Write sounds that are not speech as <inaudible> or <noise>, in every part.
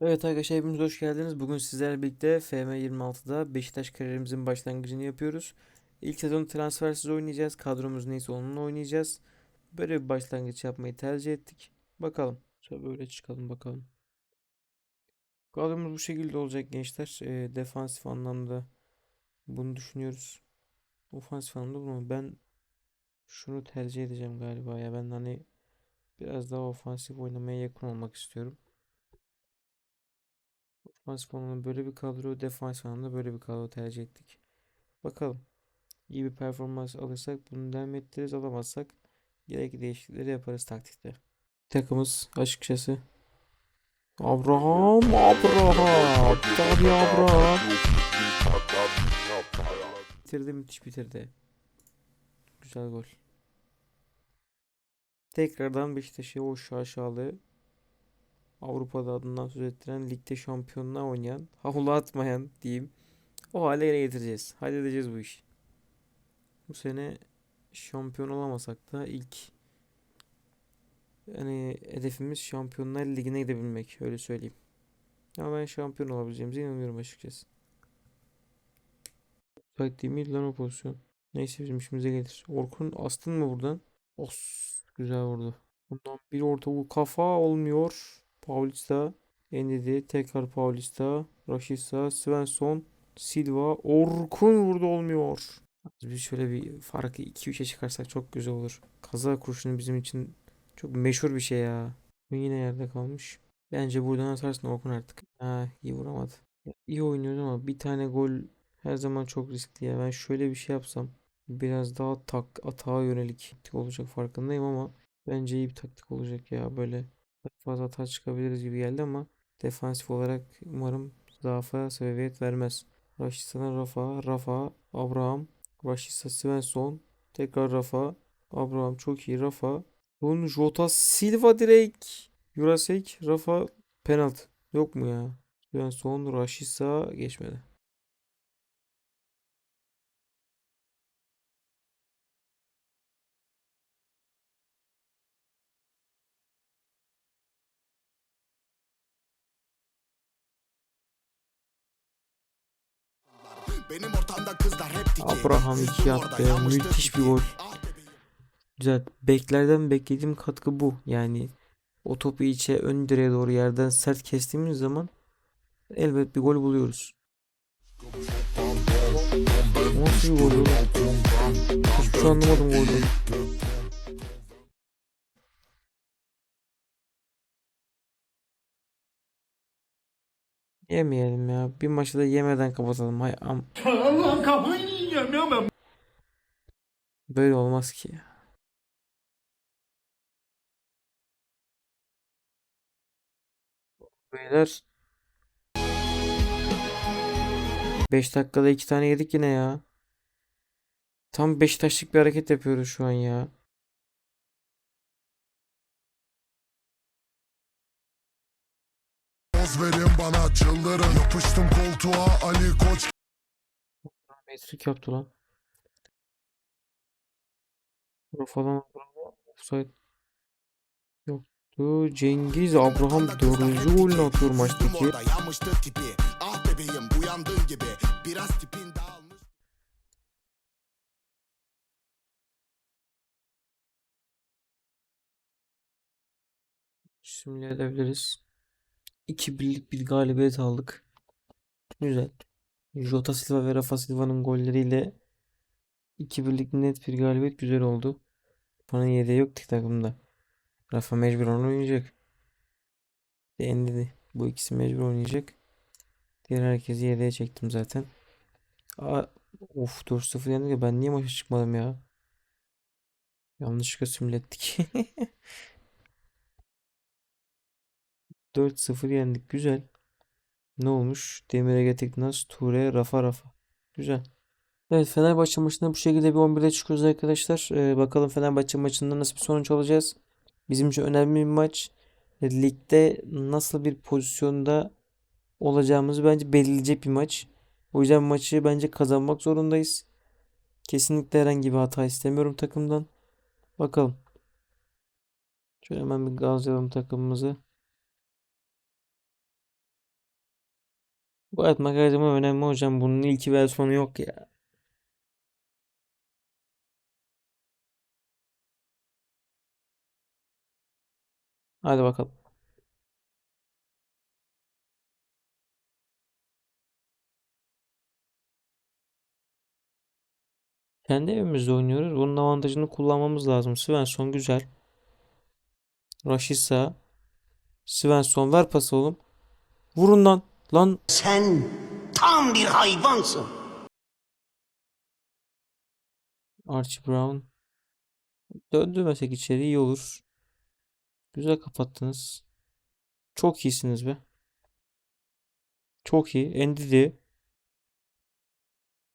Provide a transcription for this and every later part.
Evet arkadaşlar hepiniz hoş geldiniz. Bugün sizlerle birlikte FM26'da Beşiktaş kariyerimizin başlangıcını yapıyoruz. İlk sezon transfersiz oynayacağız. Kadromuz neyse onunla oynayacağız. Böyle bir başlangıç yapmayı tercih ettik. Bakalım. Şöyle böyle çıkalım bakalım. Kadromuz bu şekilde olacak gençler. Ee, defansif anlamda bunu düşünüyoruz. Ofansif anlamda bunu. Ben şunu tercih edeceğim galiba ya. Ben hani biraz daha ofansif oynamaya yakın olmak istiyorum. Ofansif anlamda böyle bir kadro, defansif anlamda böyle bir kadro tercih ettik. Bakalım. İyi bir performans alırsak bunu devam ettiririz. Alamazsak gerekli değişiklikleri yaparız taktikte. Takımız açıkçası Abraham, Abraham, tabii Abraham. Bitirdi, müthiş bitirdi. Güzel gol. Tekrardan Beşiktaş'ı o şaşalı Avrupa'da adından söz ettiren ligde şampiyonluğa oynayan, havlu atmayan diyeyim. O hale gene getireceğiz. Halledeceğiz bu işi. Bu sene şampiyon olamasak da ilk yani hedefimiz Şampiyonlar Ligi'ne gidebilmek. Öyle söyleyeyim. Ama ben şampiyon olabileceğimize inanıyorum açıkçası. Müsait değil miydi lan o pozisyon? Neyse bizim işimize gelir. Orkun astın mı buradan? Os güzel vurdu. Bundan bir orta bu kafa olmuyor. Paulista, Endidi, tekrar Paulista, Rashica, Svensson, Silva, Orkun vurdu olmuyor. Biz şöyle bir farkı 2-3'e çıkarsak çok güzel olur. Kaza kurşunu bizim için çok meşhur bir şey ya. Yine yerde kalmış. Bence buradan atarsın Orkun artık. Ha iyi vuramadı. Ya, iyi oynuyoruz ama bir tane gol her zaman çok riskli ya. Ben şöyle bir şey yapsam biraz daha tak atağa yönelik olacak farkındayım ama bence iyi bir taktik olacak ya. Böyle fazla hata çıkabiliriz gibi geldi ama defansif olarak umarım zaafa sebebiyet vermez. Raşit'ten Rafa, Rafa, Abraham, Rashica Svensson. Tekrar Rafa. Abraham çok iyi. Rafa. Bunun Jota Silva direkt. Jurasek. Rafa penaltı. Yok mu ya? Svensson. Rashica geçmedi. Benim ortamda kızlar hep dikey. Abraham Yüzdüm 2 orada, attı. Müthiş bir gol. Ah. Güzel. Beklerden beklediğim katkı bu. Yani o topu içe ön direğe doğru yerden sert kestiğimiz zaman elbet bir gol buluyoruz. Nasıl bir gol? Hiçbir şey anlamadım golden. Yemeyelim ya. Bir maçı da yemeden kapatalım. Hay am. Allah'ım kafayı yiyeceğim ya ben. Böyle olmaz ki ya. Beyler 5 dakikada 2 tane yedik yine ya. Tam Beşiktaşlık bir hareket yapıyoruz şu an ya. Poz verin bana çıldırın Yapıştım koltuğa Ali Koç Metrik yaptı lan. Bura falan bravo. Offside yoktu. Cengiz Abraham dördüncü golünü atıyor maçtaki. Ah bebeğim uyandığın gibi Biraz tipin dağılmış Simüle edebiliriz. 2 birlik bir galibiyet aldık. Güzel. Jota Silva ve Rafa Silva'nın golleriyle 2 birlik net bir galibiyet güzel oldu. Bana yedeği yok takımda. Rafa mecbur oynayacak. Endidi. Bu ikisi mecbur oynayacak. Diğer herkesi yedeğe çektim zaten. Aa, of 4-0 yendik ben niye maça çıkmadım ya? Yanlışlıkla simüle ettik. <laughs> 4-0 yendik. Güzel. Ne olmuş? Demir Ege Teknaz, Ture, Rafa Rafa. Güzel. Evet Fenerbahçe maçında bu şekilde bir 11'e çıkıyoruz arkadaşlar. Ee, bakalım Fenerbahçe maçında nasıl bir sonuç alacağız. Bizim için önemli bir maç. E, Ligde nasıl bir pozisyonda olacağımızı bence belirleyecek bir maç. O yüzden maçı bence kazanmak zorundayız. Kesinlikle herhangi bir hata istemiyorum takımdan. Bakalım. Şöyle hemen bir gazlayalım takımımızı. Bu atmak her zaman önemli hocam. Bunun ilki ve sonu yok ya. Hadi bakalım. Kendi evimizde oynuyoruz. Bunun avantajını kullanmamız lazım. Svensson güzel. Rashica. Svensson ver pası oğlum. Vurun lan. Lan Sen tam bir hayvansın. Archie Brown. Döndürmesek içeri iyi olur. Güzel kapattınız. Çok iyisiniz be. Çok iyi. Ndidi.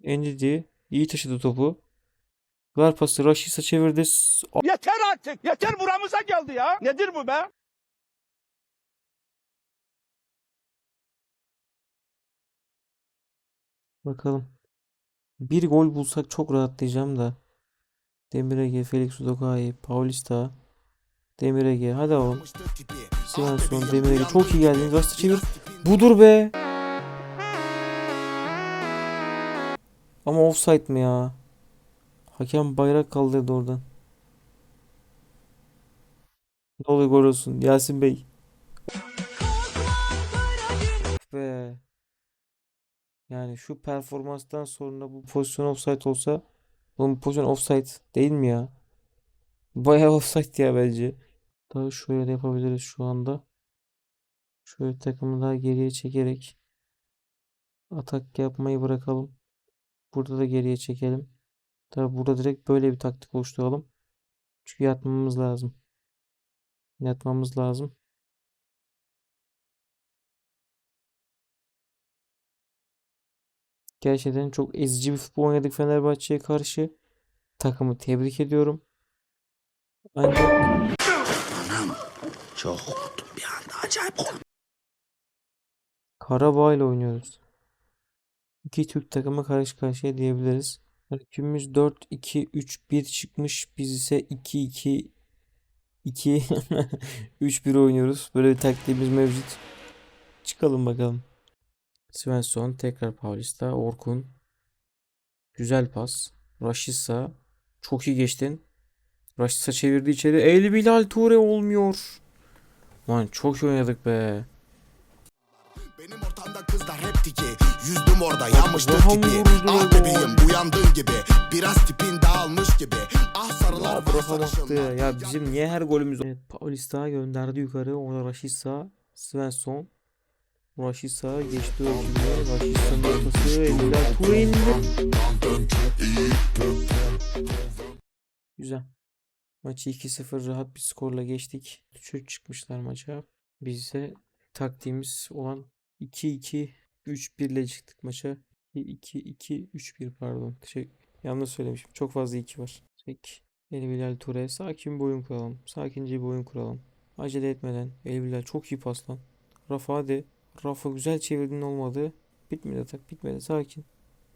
Ndidi. iyi taşıdı topu. Ver pası. Rashica çevirdi. Yeter artık. Yeter buramıza geldi ya. Nedir bu be? Bakalım. Bir gol bulsak çok rahatlayacağım da. Demir Ege, Felix Udokai, Paulista, Demir Ege. Hadi oğlum. Svensson, bebeğim, Demir Ege. uyandığın Çok iyi geldiniz. Rasta çevir. Budur be. Ama offside mi ya? Hakem bayrak kaldırdı oradan. Ne oluyor gol olsun Yasin Bey. Be. Yani şu performanstan sonra bu pozisyon offside olsa oğlum bu pozisyon offside değil mi ya? Bayağı <laughs> offside ya bence. Daha şöyle de yapabiliriz şu anda. Şöyle takımı daha geriye çekerek atak yapmayı bırakalım. Burada da geriye çekelim. Tabi burada direkt böyle bir taktik oluşturalım. Çünkü yatmamız lazım. Yatmamız lazım. Gerçekten çok ezici bir futbol oynadık Fenerbahçe'ye karşı. Takımı tebrik ediyorum. Ancak Çok korktum bir anda. Acayip korktum. Karabağ ile oynuyoruz. İki Türk takımı karşı karşıya diyebiliriz. Rakibimiz 4-2-3-1 çıkmış. Biz ise 2-2 2 3-1 oynuyoruz. Böyle bir taktiğimiz mevcut. Çıkalım bakalım. Svensson tekrar Paulista, Orkun. Güzel pas. Rashica çok iyi geçtin. Rashica çevirdi içeri. El Bilal Ture olmuyor. Lan çok iyi oynadık be. Benim ortamda kızlar hep tiki Yüzdüm orada yanmıştır tipi Ah bebeğim uyandığın gibi Biraz tipin dağılmış gibi Ah sarılar Ya Ya bizim niye her golümüz... Evet, Paulista gönderdi yukarı. Orada Rashica, Svensson. Rashica geçti öldüğünde. Rashica'nın ortası. Eller indi. Güzel. Maçı 2-0 rahat bir skorla geçtik. 3 çıkmışlar maça. Biz ise taktiğimiz olan 2-2 3-1 ile çıktık maça. 2-2-3-1 pardon. Şey, yanlış söylemişim. Çok fazla 2 var. Peki. El Bilal Ture. Sakin bir oyun kuralım. Sakince bir oyun kuralım. Acele etmeden. El çok iyi paslan. Rafa hadi. Rafa güzel çevirdin olmadı. Bitmedi atak. Bitmedi. Sakin.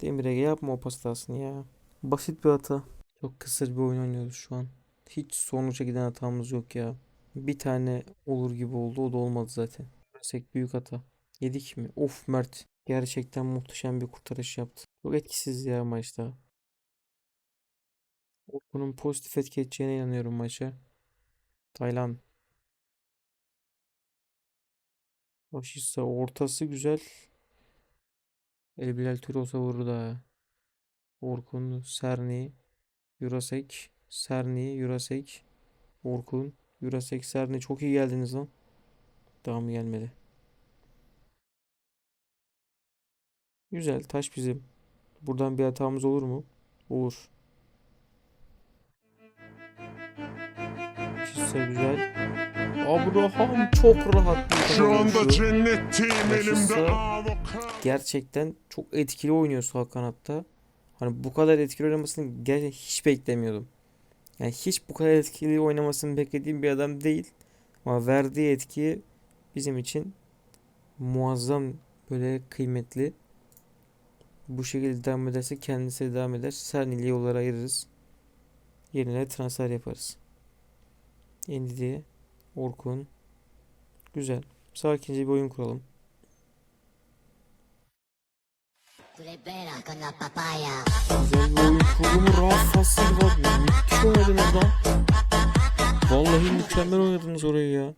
Demir Ege yapma o pas hatasını ya. Basit bir hata. Çok kısır bir oyun oynuyoruz şu an. Hiç sonuca giden hatamız yok ya. Bir tane olur gibi oldu. O da olmadı zaten. Görsek büyük hata. Yedik mi? Of Mert. Gerçekten muhteşem bir kurtarış yaptı. Çok etkisiz ya maçta. Bunun pozitif etki edeceğine inanıyorum maça. Taylan. Başissa ortası güzel. El Bilal Türosa vurdu. Orkun, Serni, Jurasek, Serni, Jurasek, Orkun, Jurasek, Serni çok iyi geldiniz lan. Daha mı gelmedi? Güzel taş bizim. Buradan bir hatamız olur mu? Olur. Şişse güzel. Abraham çok rahat bir Şu anda cennetteyim elimde gerçekten çok etkili oynuyor sağ kanatta. Hani bu kadar etkili oynamasını gerçekten hiç beklemiyordum. Yani hiç bu kadar etkili oynamasını beklediğim bir adam değil. Ama verdiği etki bizim için muazzam böyle kıymetli. Bu şekilde devam ederse kendisi de devam eder. Sernil'i yollara ayırırız. Yerine transfer yaparız. Endidi, Orkun. Güzel. Sakince bir oyun kuralım. Güzel bir oyun kurulumu Rafa Silva. Müthiş oynadınız lan. Vallahi mükemmel oynadınız orayı ya.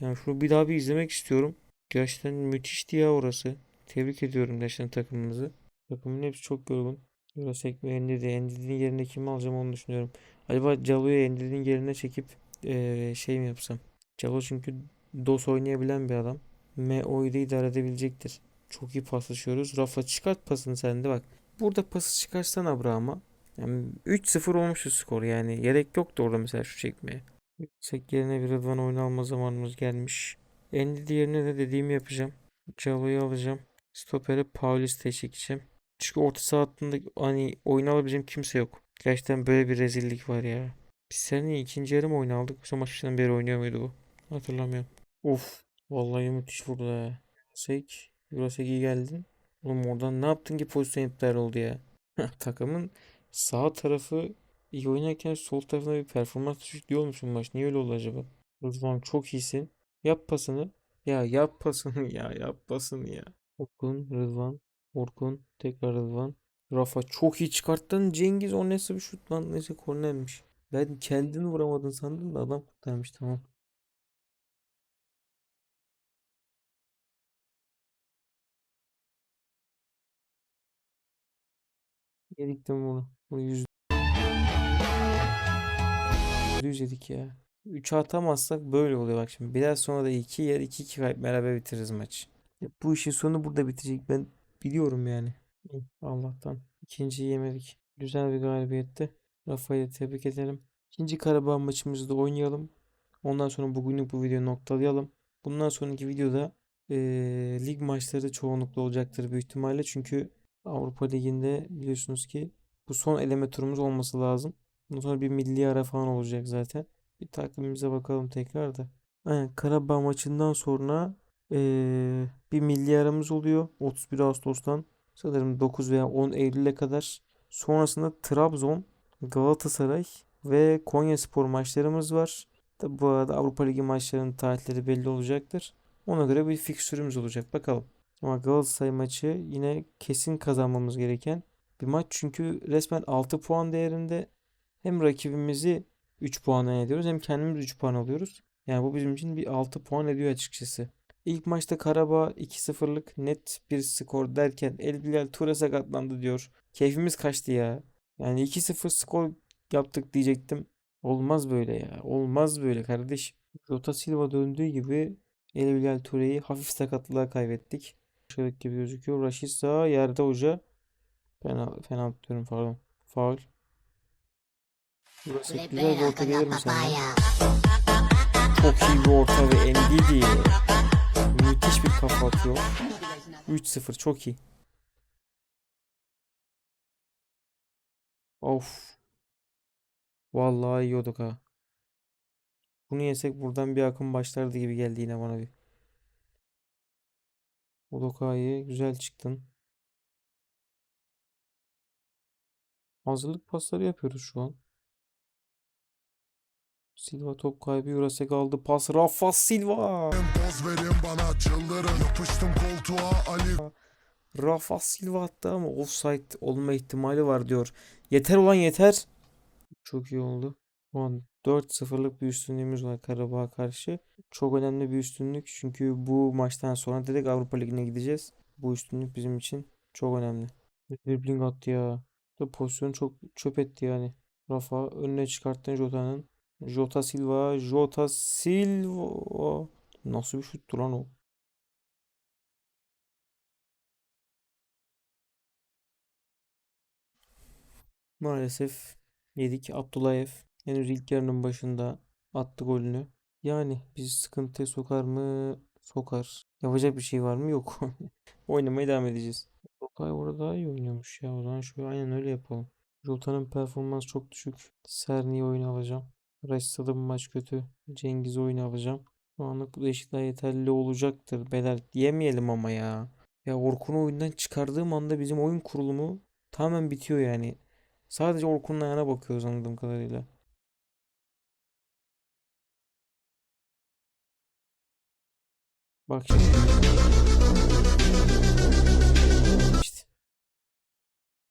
Yani şunu bir daha bir izlemek istiyorum. Gerçekten müthişti ya orası. Tebrik ediyorum gerçekten takımınızı. Takımın hepsi çok yorgun. Eurosek ve Endidi. Endidi'nin yerine kimi alacağım onu düşünüyorum. Acaba Calo'yu Endidi'nin yerine çekip eee, şey mi yapsam? Calo çünkü DOS oynayabilen bir adam. MO'yu da idare edebilecektir. Çok iyi paslaşıyoruz. Rafa çıkart pasını sen de bak. Burada pası çıkarsan Abraham'a. Yani 3-0 olmuştu skor yani. Gerek yoktu orada mesela şu çekmeye. Yüksek yerine bir Rıdvan oyun alma zamanımız gelmiş. Endidi yerine de dediğimi yapacağım. Calo'yu alacağım. Stopere Paulista'yı çekeceğim. Çünkü orta saha hattında hani oyun alabileceğim kimse yok. Gerçekten böyle bir rezillik var ya. Biz seninle ikinci yarım oyun aldık. Bu maç başından beri oynuyor muydu bu? Hatırlamıyorum. Of. Vallahi müthiş vurdu ha. Eurosek. Eurosek iyi geldin. Oğlum oradan ne yaptın ki pozisyon iptal oldu ya? Takımın sağ tarafı iyi oynarken sol tarafına bir performans düşüklüğü olmuş bu maç. Niye öyle oldu acaba? Rıdvan çok iyisin. Yap pasını. Ya yap pasını <laughs> ya yap pasını ya. Orkun, Rıdvan, Orkun, tekrar Rıdvan. Rafa çok iyi çıkarttın. Cengiz o nasıl bir şut lan? Neyse kornermiş. Ben kendini vuramadın sandım da adam kurtarmış tamam. Yedik de bunu. Bunu yüz yüz yedik ya. 3'e atamazsak böyle oluyor bak şimdi. Biraz sonra da 2 yer 2-2 kayıp beraber bitiririz maç. Ya bu işin sonu burada bitecek. Ben biliyorum yani. Allah'tan. İkinciyi yemedik. Güzel bir galibiyetti. Rafa'yı tebrik edelim. İkinci Karabağ maçımızı da oynayalım. Ondan sonra bugünlük bu videoyu noktalayalım. Bundan sonraki videoda eee, lig maçları çoğunlukla olacaktır büyük ihtimalle. Çünkü Avrupa Ligi'nde biliyorsunuz ki bu son eleme turumuz olması lazım. Bundan sonra bir milli ara falan olacak zaten. Bir takvimimize bakalım tekrar da. Aynen, Karabağ maçından sonra eee, bir milli aramız oluyor. 31 Ağustos'tan sanırım 9 veya 10 Eylül'e kadar. Sonrasında Trabzon, Galatasaray ve Konyaspor maçlarımız var. Tabi bu arada Avrupa Ligi maçlarının tarihleri belli olacaktır. Ona göre bir fikstürümüz olacak. Bakalım. Ama Galatasaray maçı yine kesin kazanmamız gereken bir maç. Çünkü resmen 6 puan değerinde hem rakibimizi 3 puan ediyoruz hem kendimiz 3 puan alıyoruz. Yani bu bizim için bir 6 puan ediyor açıkçası. İlk maçta Karabağ 2-0'lık net bir skor derken El Bilal Ture sakatlandı diyor. Keyfimiz kaçtı ya. Yani 2-0 skor yaptık diyecektim. Olmaz böyle ya. Olmaz böyle kardeş. Jota Silva döndüğü gibi El Bilal Ture'yi hafif sakatlığa kaybettik. Şöyle gibi gözüküyor. Rashica yerde hoca. Fena, fena diyorum pardon. Faul. Burası güzel bir orta gelir mi papaya. Çok iyi bir orta ve Ndidi. Müthiş bir kafa atıyor. 3-0 çok iyi. Of. Vallahi yiyorduk ha. Bunu yesek buradan bir akım başlardı gibi geldi yine bana bir. Udoka'yı güzel çıktın. Hazırlık pasları yapıyoruz şu an. Silva top kaybı Jurasek aldı pas Rafa Silva. Poz verin bana çıldırın Yapıştım koltuğa Ali Rafa Silva attı ama offside olma ihtimali var diyor. Yeter olan yeter. Çok iyi oldu. Şu an 4-0'lık bir üstünlüğümüz var Karabağ'a karşı. Çok önemli bir üstünlük çünkü bu maçtan sonra direkt Avrupa Ligi'ne gideceğiz. Bu üstünlük bizim için çok önemli. Dribbling attı ya. Da pozisyonu çok çöp etti yani. Rafa önüne çıkarttın Jota'nın. Jota Silva, Jota Silva. Nasıl bir şuttu lan o? Maalesef yedik. Abdullayev henüz ilk yarının başında attı golünü. Yani bizi sıkıntıya sokar mı? Sokar. Yapacak bir şey var mı? Yok. <laughs> Oynamaya devam edeceğiz. Okay orada daha iyi oynuyormuş ya. O zaman şöyle aynen öyle yapalım. Jota'nın performansı çok düşük. Serni'yi oyuna alacağım. Bu maç kötü. Cengiz'i oyuna alacağım. Şu anlık bu değişiklikler yeterli olacaktır. Beyler diyemeyelim ama ya. Ya Orkun'u oyundan çıkardığım anda bizim oyun kurulumu tamamen bitiyor yani. Sadece Orkun'un ayağına bakıyoruz anladığım kadarıyla. Bak şimdi. İşte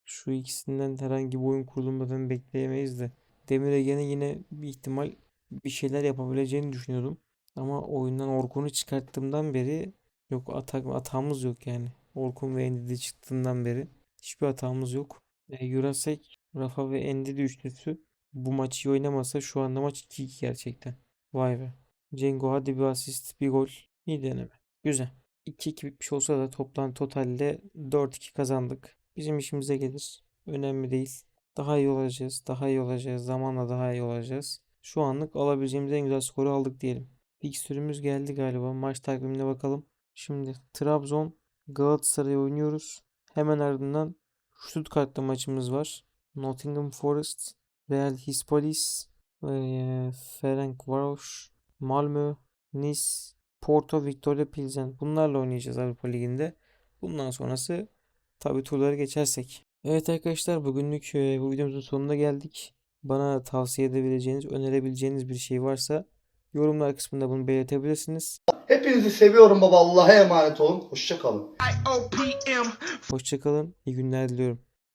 Şu ikisinden herhangi bir oyun kurulmadan bekleyemeyiz de. Demir Ege'nin yine bir ihtimal bir şeyler yapabileceğini düşünüyordum. Ama oyundan Orkun'u çıkarttığımdan beri yok atak hatamız yok yani. Orkun ve Endidi çıktığından beri hiçbir hatamız yok. E, Jurasek, Rafa ve Endidi üçlüsü bu maçı oynamasa şu anda maç 2-2 gerçekten. Vay be. Cengo hadi bir asist, bir gol. İyi deneme. Güzel. 2-2 bitmiş olsa da toplam totalde 4-2 kazandık. Bizim işimize gelir. Önemli değil. Daha iyi olacağız. Daha iyi olacağız. Zamanla daha iyi olacağız. Şu anlık alabileceğimiz en güzel skoru aldık diyelim. Fikstürümüz geldi galiba. Maç takvimine bakalım. Şimdi Trabzon Galatasaray oynuyoruz. Hemen ardından Stuttgart'ta maçımız var. Nottingham Forest, Real Hispalis, Ferencvaros, Malmö, Nice, Porto, Victoria Pilsen. Bunlarla oynayacağız Avrupa Ligi'nde. Bundan sonrası tabii turları geçersek. Evet arkadaşlar bugünlük e, bu videomuzun sonuna geldik. Bana tavsiye edebileceğiniz, önerebileceğiniz bir şey varsa yorumlar kısmında bunu belirtebilirsiniz. Hepinizi seviyorum baba. Allah'a emanet olun. Hoşça kalın. Hoşçakalın, iyi günler diliyorum.